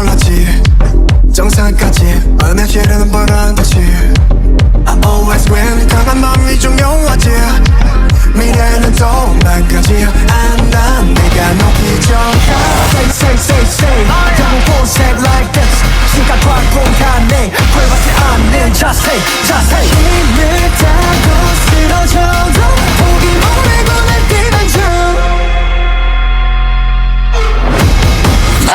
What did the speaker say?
올랐지 정상까지 얼마 지르는 바람 듯이 I always win 강한 마음이 중요